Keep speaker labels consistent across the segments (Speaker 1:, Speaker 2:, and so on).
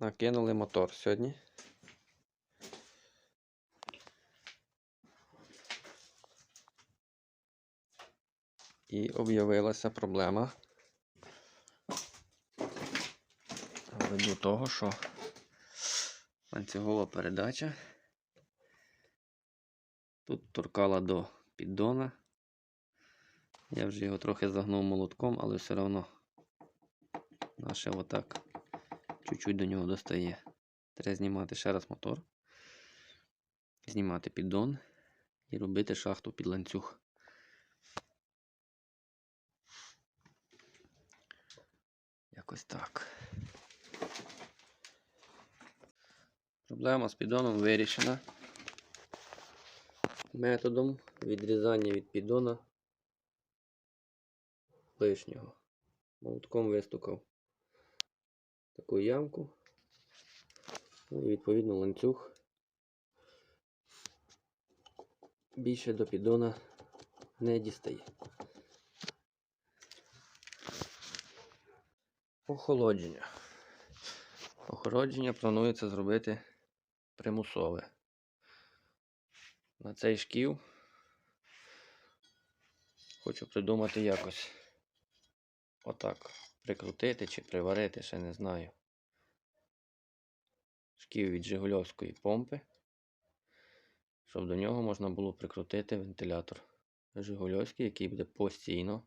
Speaker 1: Накинули мотор сьогодні. І об'явилася проблема. Ввиду того, що ланцюгова передача тут торкала до піддона. Я вже його трохи загнув молотком, але все одно наше отак чуть-чуть до нього достає. Треба знімати ще раз мотор, знімати піддон і робити шахту під ланцюг. Якось так. Проблема з піддоном вирішена методом відрізання від піддона лишнього. Молотком вистукав таку ямку. Ну і відповідно ланцюг більше до піддона не дістає. Охолодження. Охолодження планується зробити примусове. На цей шків хочу придумати якось отак прикрутити чи приварити, ще не знаю. Шків від Жигульовської помпи, щоб до нього можна було прикрутити вентилятор Жигульовський, який буде постійно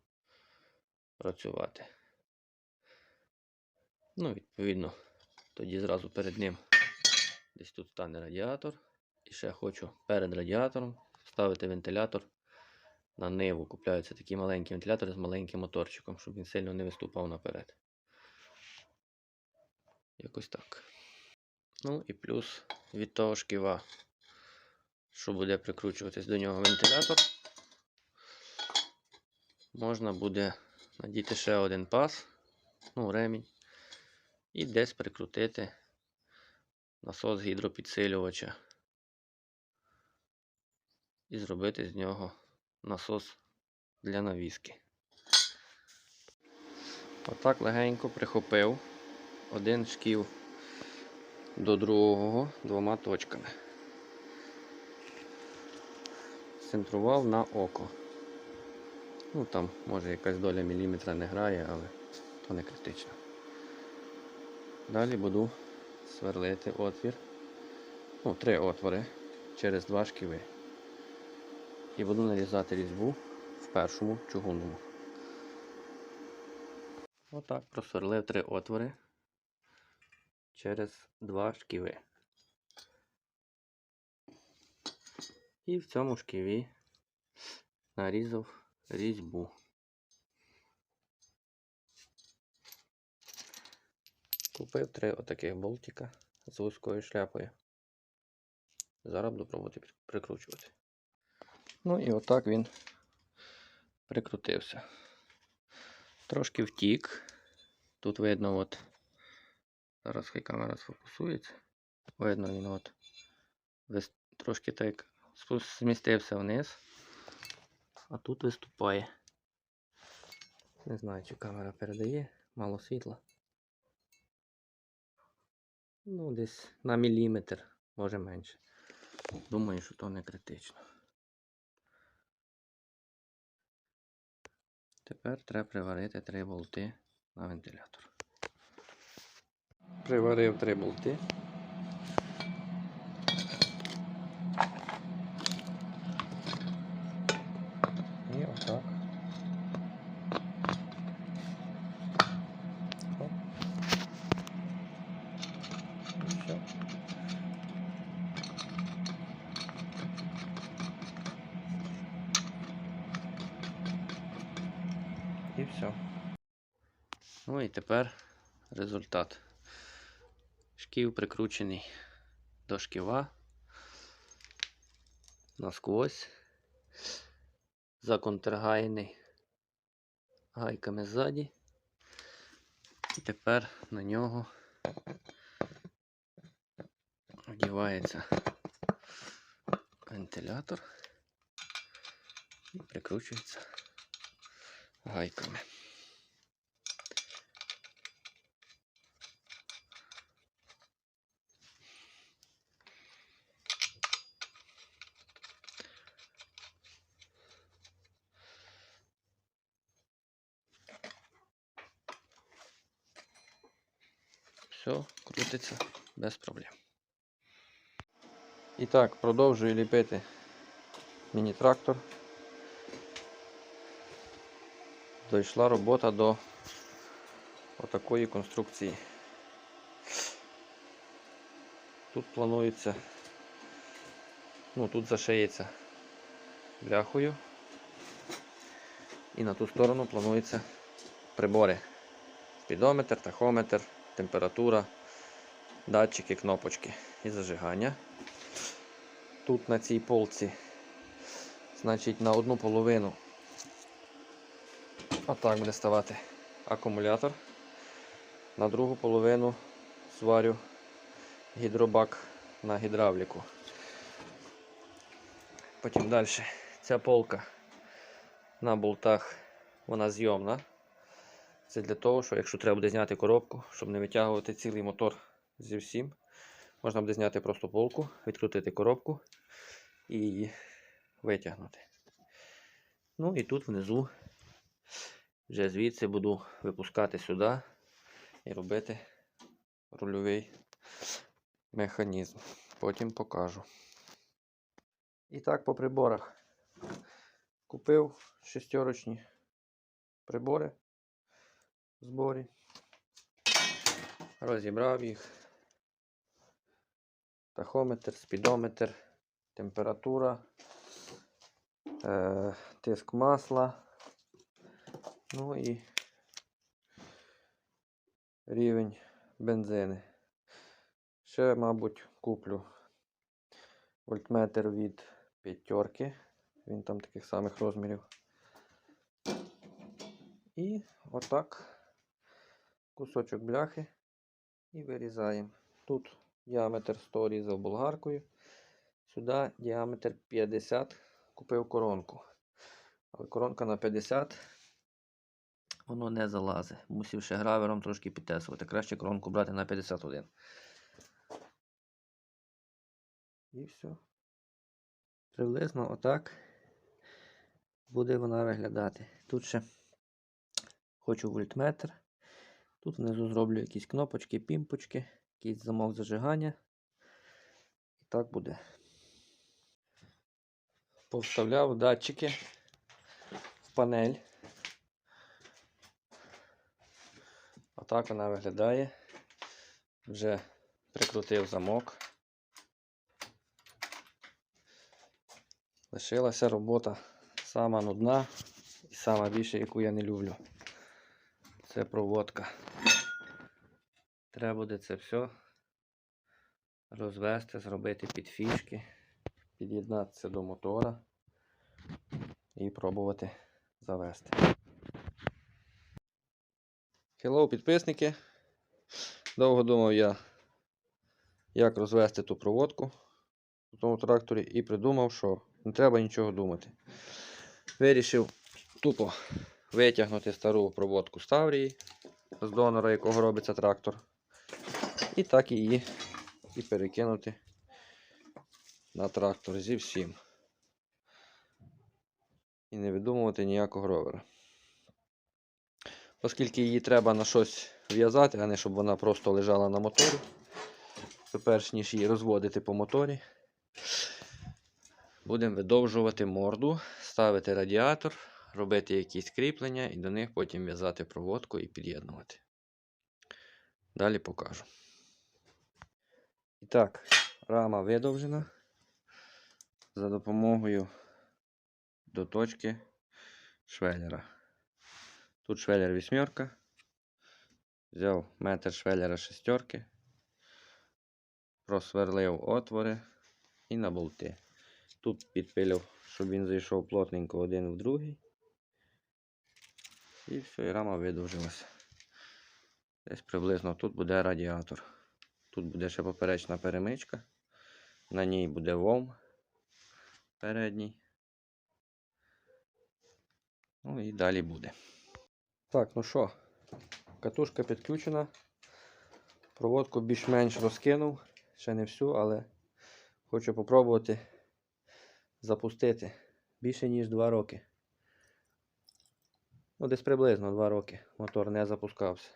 Speaker 1: працювати. Ну, відповідно, тоді зразу перед ним десь тут стане радіатор. І ще хочу перед радіатором ставити вентилятор на ниву. Купляються такі маленькі вентилятори з маленьким моторчиком, щоб він сильно не виступав наперед. Якось так. Ну і плюс від того шківа, що буде прикручуватись до нього вентилятор, можна буде надіти ще один пас, ну, ремінь, і десь прикрутити насос гідропідсилювача і зробити з нього насос для навіски. Отак легенько прихопив один шків до другого двома точками. Центрував на око. Ну там може якась доля міліметра не грає, але то не критично. Далі буду сверлити отвір. Ну, три отвори через два шківи. І буду нарізати різьбу в першому чугунному. Отак просверлив три отвори через два шківи. І в цьому шківі нарізав різьбу. Купив три отаких болтика з вузькою шляпою. Зараз буду пробувати прикручувати. Ну і отак він прикрутився. Трошки втік. Тут видно, от, зараз хай камера сфокусується. Видно, він от трошки так змістився вниз, а тут виступає. Не знаю, чи камера передає, мало світла. Ну, десь на міліметр, може менше. Думаю, що то не критично. Тепер треба приварити три болти на вентилятор. Приварив три болти. Все. Ну і тепер результат. Шків прикручений до шківа насквозь, законтрагайний гайками ззаді. І тепер на нього вдівається вентилятор і прикручується гайками. Все, крутиться без проблем. І так, продовжую ліпити міні-трактор. Дійшла робота до отакої конструкції. Тут планується, ну тут зашиється бляхою. І на ту сторону планується прибори. Спідометр, тахометр, температура, датчики, кнопочки і зажигання. Тут на цій полці, значить, на одну половину отак буде ставати акумулятор. На другу половину сварю гідробак на гідравліку. Потім далі ця полка на болтах вона зйомна. Це для того, що якщо треба буде зняти коробку, щоб не витягувати цілий мотор зі всім, можна буде зняти просто полку, відкрутити коробку і її витягнути. Ну і тут внизу вже звідси буду випускати сюди і робити рульовий механізм. Потім покажу. І так по приборах. Купив шестерочні прибори в зборі. Розібрав їх. Тахометр, спідометр, температура, е, тиск масла. Ну і рівень бензини. Ще, мабуть, куплю вольтметр від п'ятерки. Він там таких самих розмірів. І отак кусочок бляхи і вирізаємо. Тут діаметр 100 різав болгаркою. Сюди діаметр 50 купив коронку. Але коронка на 50 воно не залазить. Мусив ще гравером трошки підтесувати. Краще коронку брати на 51. І все. Приблизно отак буде вона виглядати. Тут ще хочу вольтметр. Тут внизу зроблю якісь кнопочки, пімпочки, якийсь замок зажигання. І так буде. Повставляв датчики в панель. Отак вона виглядає. Вже прикрутив замок. Лишилася робота сама нудна і сама більша, яку я не люблю. Це проводка. Треба буде це все розвести, зробити під фішки, під'єднатися до мотора і пробувати завести. Hello, підписники. Довго думав я, як розвести ту проводку у тому тракторі і придумав, що не треба нічого думати. Вирішив тупо витягнути стару проводку з Таврії, з донора, якого робиться трактор. І так її і перекинути на трактор зі всім. І не видумувати ніякого ровера. Оскільки її треба на щось в'язати, а не щоб вона просто лежала на моторі. То перш ніж її розводити по моторі, будемо видовжувати морду, ставити радіатор, робити якісь кріплення і до них потім в'язати проводку і під'єднувати. Далі покажу. І так, рама видовжена за допомогою до точки швеллера. Тут швеллер вісьмерка. Взяв метр швеллера шестерки, просверлив отвори і на болти. Тут підпилив, щоб він зайшов плотненько один в другий. І все, і рама видовжилася. Десь приблизно тут буде радіатор. Тут буде ще поперечна перемичка. На ній буде вом передній. Ну і далі буде. Так, ну що, катушка підключена. Проводку більш-менш розкинув. Ще не всю, але хочу попробувати запустити більше ніж 2 роки. Ну, десь приблизно 2 роки мотор не запускався.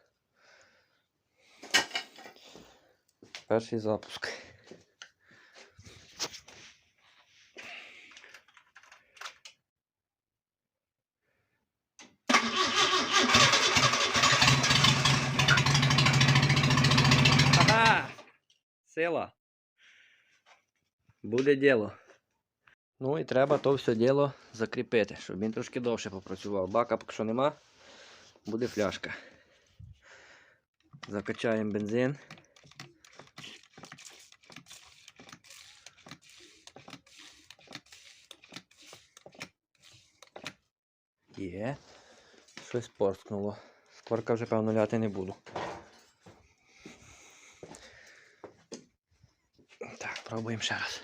Speaker 1: перший запуск. Сила. Буде діло. Ну і треба то все діло закріпити, щоб він трошки довше попрацював. Бака поки що нема, буде фляжка. Закачаємо бензин. Є. Щось порскнуло. Скорка вже, певно, ляти не буду. Пробуємо ще раз.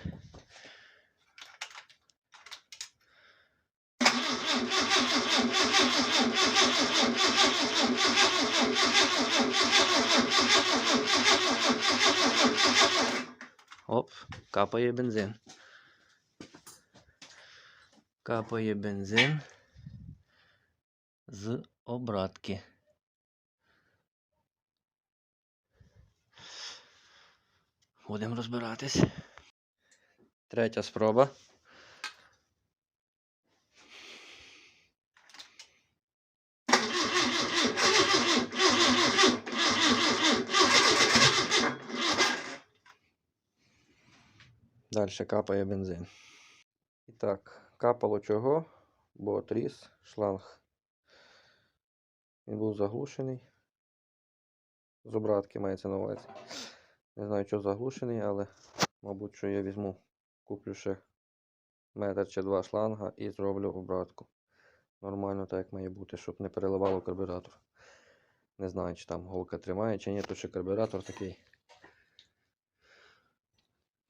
Speaker 1: Оп, капає бензин. Капає бензин з обратки. Будемо розбиратись. Третя спроба. Далі капає бензин. І так, капало чого, бо тріс шланг. Він був заглушений. З обратки мається на увазі. Не знаю, що заглушений, але, мабуть, що я візьму, куплю ще метр чи два шланга і зроблю обратку. Нормально так як має бути, щоб не переливало карбюратор. Не знаю, чи там голка тримає, чи ні, то ще карбюратор такий.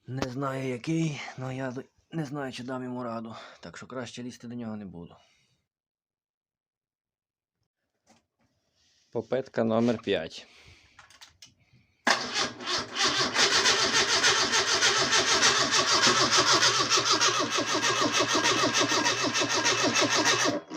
Speaker 1: Не знаю який, але я не знаю, чи дам йому раду. Так що краще лізти до нього не буду. Попитка номер 5. フフフフフフ。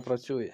Speaker 1: Працює.